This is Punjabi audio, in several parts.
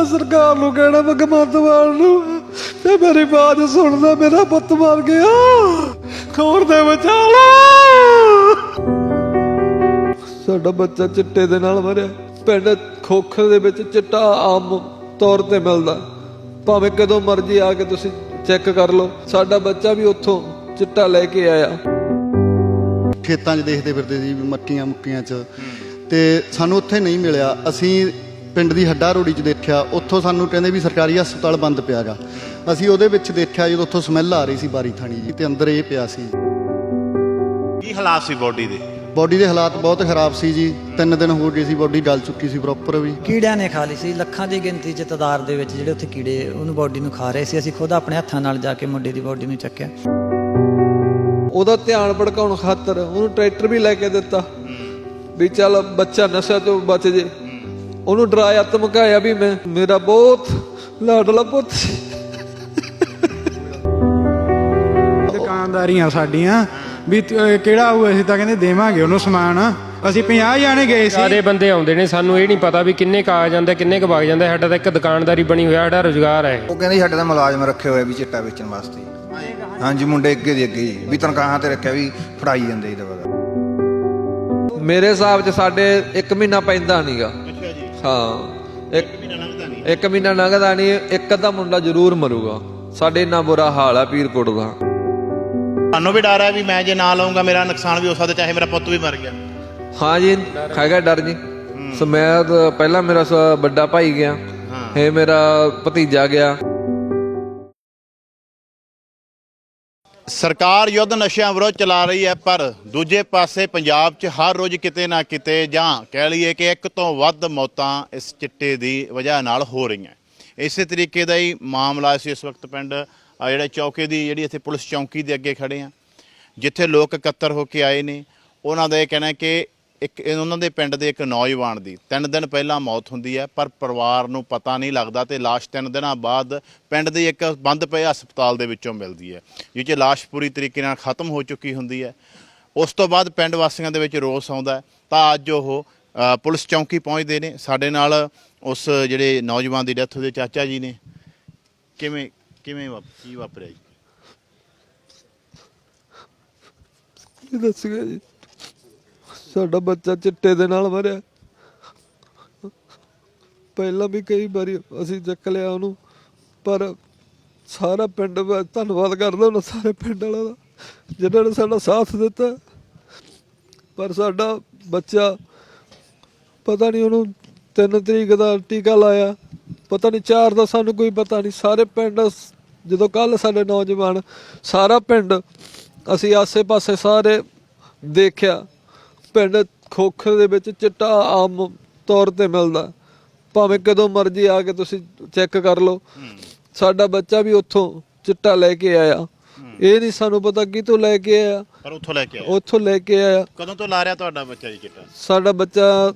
ਮੈਂ ਸਰਕਾਰ ਨੂੰ ਕਹਿਣਾ ਭਗਵੰਤ ਮਾਨ ਨੂੰ। ਤੇ ਮੇਰੀ ਬਾਤ ਸੁਣਦਾ ਮੇਰਾ ਪੁੱਤ ਮਰ ਗਿਆ। ਖੋਰ ਦੇ ਬਚਾਲਾ ਸਾਡਾ ਬੱਚਾ ਚਿੱਟੇ ਦੇ ਨਾਲ ਮਰਿਆ। ਪਿੰਡ ਖੋਖਰ ਦੇ ਵਿੱਚ ਚਿੱਟਾ ਆਮ ਤੌਰ ਤੇ ਮਿਲਦਾ। ਭਾਵੇਂ ਕਦੋਂ ਮਰਜ਼ੀ ਆ ਕੇ ਤੁਸੀਂ ਚੈੱਕ ਕਰ ਲਓ। ਸਾਡਾ ਬੱਚਾ ਵੀ ਉੱਥੋਂ ਚਿੱਟਾ ਲੈ ਕੇ ਆਇਆ। ਖੇਤਾਂ 'ਚ ਦੇਖਦੇ ਫਿਰਦੇ ਸੀ ਮੱਕੀਆਂ ਮੁੱਕੀਆਂ 'ਚ। ਤੇ ਸਾਨੂੰ ਉੱਥੇ ਨਹੀਂ ਮਿਲਿਆ। ਅਸੀਂ ਪਿੰਡ ਦੀ ਹੱਡਾ ਰੋੜੀ 'ਚ ਦੇਖਿਆ ਉੱਥੋਂ ਸਾਨੂੰ ਕਹਿੰਦੇ ਵੀ ਸਰਕਾਰੀ ਹਸਪਤਾਲ ਬੰਦ ਪਿਆਗਾ। ਅਸੀਂ ਉਹਦੇ ਵਿੱਚ ਦੇਖਿਆ ਜਦੋਂ ਉੱਥੋਂ ਸਮੈਲ ਆ ਰਹੀ ਸੀ ਬਾਰੀ ਥਾਣੀ ਜੀ ਤੇ ਅੰਦਰ ਇਹ ਪਿਆ ਸੀ। ਕੀ ਹਾਲਾਤ ਸੀ ਬੋਡੀ ਦੇ? ਬਾਡੀ ਦੇ ਹਾਲਾਤ ਬਹੁਤ ਖਰਾਬ ਸੀ ਜੀ। ਤਿੰਨ ਦਿਨ ਹੋ ਗਏ ਸੀ ਬਾਡੀ ਗਲ ਚੁੱਕੀ ਸੀ ਪ੍ਰੋਪਰ ਵੀ। ਕੀੜਿਆਂ ਨੇ ਖਾ ਲਈ ਸੀ। ਲੱਖਾਂ ਦੀ ਗਿਣਤੀ ਚ ਤਦਾਰ ਦੇ ਵਿੱਚ ਜਿਹੜੇ ਉੱਥੇ ਕੀੜੇ ਉਹਨੂੰ ਬਾਡੀ ਨੂੰ ਖਾ ਰਹੇ ਸੀ। ਅਸੀਂ ਖੁਦ ਆਪਣੇ ਹੱਥਾਂ ਨਾਲ ਜਾ ਕੇ ਮੁੰਡੇ ਦੀ ਬਾਡੀ ਨੂੰ ਚੱਕਿਆ। ਉਹਦਾ ਧਿਆਨ ਭੜਕਾਉਣ ਖਾਤਰ ਉਹਨੂੰ ਟਰੈਕਟਰ ਵੀ ਲੈ ਕੇ ਦਿੱਤਾ। ਵੀ ਚੱਲ ਬੱਚਾ ਨਸ਼ਾ ਤੋਂ ਬਚ ਜੇ। ਉਹਨੂੰ ਡਰਾਇਆ ਧਮਕਾਇਆ ਵੀ ਮੈਂ ਮੇਰਾ ਬਹੁਤ ਲਾਡਲਾ ਪੁੱਤ ਦੁਕਾਨਦਾਰੀਆਂ ਸਾਡੀਆਂ ਵੀ ਕਿਹੜਾ ਆਊ ਅਸੀਂ ਤਾਂ ਕਹਿੰਦੇ ਦੇਵਾਂਗੇ ਉਹਨੂੰ ਸਮਾਨ। ਅਸੀਂ 50 ਜਾਣੇ ਗਏ ਸੀ। ਸਾਰੇ ਬੰਦੇ ਆਉਂਦੇ ਨੇ ਸਾਨੂੰ ਇਹ ਨਹੀਂ ਪਤਾ ਵੀ ਕਿੰਨੇ ਕਾ ਆ ਜਾਂਦਾ ਕਿੰਨੇ ਕੁ ਵਗ ਜਾਂਦਾ। ਸਾਡਾ ਤਾਂ ਇੱਕ ਦੁਕਾਨਦਾਰੀ ਬਣੀ ਹੋਇਆ ਸਾਡਾ ਰੋਜ਼ਗਾਰ ਹੈ ਉਹ ਕਹਿੰਦੇ ਸਾਡੇ ਤਾਂ ਮੁਲਾਜ਼ਮ ਰੱਖੇ ਹੋਏ ਵੀ ਚਿੱਟਾ ਵੇਚਣ ਵਾਸਤੇ। ਹਾਂਜੀ ਮੁੰਡੇ ਅੱਗੇ ਦੇ ਅੱਗੇ ਵੀ ਤਨਖਾਹਾਂ ਤੇ ਰੱਖਿਆ ਵੀ ਫੜਾਈ ਜਾਂਦੇ ਇਹਦਾ ਪਤਾ ਮੇਰੇ ਹਿਸਾਬ 'ਚ ਸਾਡੇ 1 ਮਹੀਨਾ ਪੈਂਦਾ ਨਹੀਂਗਾ ਹਾਂ ਇੱਕ ਮਹੀਨਾ ਲੰਘਦਾ ਨਹੀਂ ਇੱਕ ਮਹੀਨਾ ਲੰਘਦਾ ਨਹੀਂ ਇੱਕ ਅੱਧਾ ਮੁੰਡਾ ਜ਼ਰੂਰ ਮਰੂਗਾ। ਸਾਡੇ ਇੰਨਾ ਬੁਰਾ ਹਾਲ ਆ ਪੀਰਕੋਟ ਦਾ। ਤੁਹਾਨੂੰ ਵੀ ਡਰ ਹੈ ਵੀ ਮੈਂ ਜੇ ਨਾ ਲਾਉਂਗਾ ਮੇਰਾ ਨੁਕਸਾਨ ਵੀ ਹੋ ਸਕਦਾ ਚਾਹੇ ਮੇਰਾ ਪੁੱਤ ਵੀ ਮਰ ਗਿਆ। ਹਾਂ ਜੀ ਹੈਗਾ ਡਰ ਜੀ। ਸਮੈਦ ਪਹਿਲਾਂ ਮੇਰਾ ਸ- ਵੱਡਾ ਭਾਈ ਗਿਆ। ਇਹ ਮੇਰਾ ਭਤੀਜਾ ਗਿਆ। ਸਰਕਾਰ ਯੁੱਧ ਨਸ਼ਿਆਂ ਵਿਰੁੱਧ ਚਲਾ ਰਹੀ ਹੈ, ਪਰ ਦੂਜੇ ਪਾਸੇ ਪੰਜਾਬ 'ਚ ਹਰ ਰੋਜ਼ ਕਿਤੇ ਨਾ ਕਿਤੇ ਜਾਂ ਕਹਿ ਲਈਏ ਕਿ ਇੱਕ ਤੋਂ ਵੱਧ ਮੌਤਾਂ ਇਸ ਚਿੱਟੇ ਦੀ ਵਜ੍ਹਾ ਨਾਲ ਹੋ ਰਹੀਆਂ। ਇਸੇ ਤਰੀਕੇ ਦਾ ਹੀ ਮਾਮਲਾ ਸੀ ਇਸ ਵਕਤ ਪਿੰਡ ਆ ਜਿਹੜਾ ਚੌਕੇ ਦੀ, ਜਿਹੜੀ ਇੱਥੇ ਪੁਲਿਸ ਚੌਂਕੀ ਦੇ ਅੱਗੇ ਖੜੇ ਆ, ਜਿੱਥੇ ਲੋਕ ਇਕੱਤਰ ਹੋ ਕੇ ਆਏ ਨੇ। ਉਹਨਾਂ ਦਾ ਇਹ ਕਹਿਣਾ ਕਿ ਇੱਕ ਉਹਨਾਂ ਦੇ ਪਿੰਡ ਦੇ ਇੱਕ ਨੌਜਵਾਨ ਦੀ। ਤਿੰਨ ਦਿਨ ਪਹਿਲਾਂ ਮੌਤ ਹੁੰਦੀ ਹੈ, ਪਰ ਪਰਿਵਾਰ ਨੂੰ ਪਤਾ ਨਹੀਂ ਲੱਗਦਾ ਤੇ ਲਾਸ਼ ਤਿੰਨ ਦਿਨਾਂ ਬਾਅਦ ਪਿੰਡ ਦੇ ਇੱਕ ਬੰਦ ਪਏ ਹਸਪਤਾਲ ਦੇ ਵਿੱਚੋਂ ਮਿਲਦੀ ਹੈ, ਜਿਹ 'ਚ ਲਾਸ਼ ਪੂਰੀ ਤਰੀਕੇ ਨਾਲ ਖਤਮ ਹੋ ਚੁੱਕੀ ਹੁੰਦੀ ਹੈ। ਉਸ ਤੋਂ ਬਾਅਦ ਪਿੰਡ ਵਾਸੀਆਂ ਦੇ ਵਿੱਚ ਰੋਸ ਆਉਂਦਾ ਤਾਂ ਅੱਜ ਉਹ ਪੁਲਿਸ ਚੌਂਕੀ ਪਹੁੰਚਦੇ ਨੇ। ਸਾਡੇ ਨਾਲ ਉਸ ਜਿਹੜੇ ਨੌਜਵਾਨ ਦੀ ਡੈਥ ਹੋਈ ਚਾਚਾ ਜੀ ਨੇ। ਕਿਵੇਂ ਕਿਵੇਂ ਵਾਪ- ਕੀ ਵਾਪਰਿਆ ਜੀ? ਕੀ ਦੱਸਿਆ ਜੀ? ਸਾਡਾ ਬੱਚਾ ਚਿੱਟੇ ਦੇ ਨਾਲ ਮਰਿਆ। ਪਹਿਲਾਂ ਵੀ ਕਈ ਵਾਰੀ ਅਸੀਂ ਚੱਕ ਲਿਆ ਉਹਨੂੰ, ਪਰ ਸਾਰਾ ਪਿੰਡ ਮੈਂ ਧੰਨਵਾਦ ਕਰਦਾ ਉਹਨਾਂ, ਸਾਰੇ ਪਿੰਡ ਵਾਲਾ ਦਾ, ਜਿਨ੍ਹਾਂ ਨੇ ਸਾਡਾ ਸਾਥ ਦਿੱਤਾ। ਪਰ ਸਾਡਾ ਬੱਚਾ ਪਤਾ ਨਹੀਂ ਉਹਨੂੰ 3 ਤਰੀਕ ਦਾ ਟੀਕਾ ਲਾਇਆ, ਪਤਾ ਨਹੀਂ 4 ਦਾ ਸਾਨੂੰ ਕੋਈ ਪਤਾ ਨਹੀਂ, ਸਾਰੇ ਪਿੰਡ ਜਦੋਂ ਕੱਲ ਸਾਡੇ ਨੌਜਵਾਨ, ਸਾਰਾ ਪਿੰਡ ਅਸੀਂ ਆਸੇ-ਪਾਸੇ ਸਾਰੇ ਦੇਖਿਆ। ਪਿੰਡ ਖੋਖਰ ਦੇ ਵਿੱਚ ਚਿੱਟਾ ਆਮ ਤੌਰ ਤੇ ਮਿਲਦਾ। ਭਾਵੇਂ ਕਦੋਂ ਮਰਜ਼ੀ ਆ ਕੇ ਤੁਸੀਂ ਚੈੱਕ ਕਰ ਲਓ। ਸਾਡਾ ਬੱਚਾ ਵੀ ਉੱਥੋਂ ਚਿੱਟਾ ਲੈ ਕੇ ਆਇਆ। ਇਹ ਨਹੀਂ ਸਾਨੂੰ ਪਤਾ ਕਿਤੋਂ ਲੈ ਕੇ ਆਇਆ। ਪਰ ਉੱਥੋਂ ਲੈ ਕੇ ਆਏ ਉੱਥੋਂ ਲੈ ਕੇ ਆਇਆ। ਕਦੋਂ ਤੋਂ ਲਾ ਰਿਹਾ ਤੁਹਾਡਾ ਬੱਚਾ ਜੀ ਚਿੱਟਾ? ਸਾਡਾ ਬੱਚਾ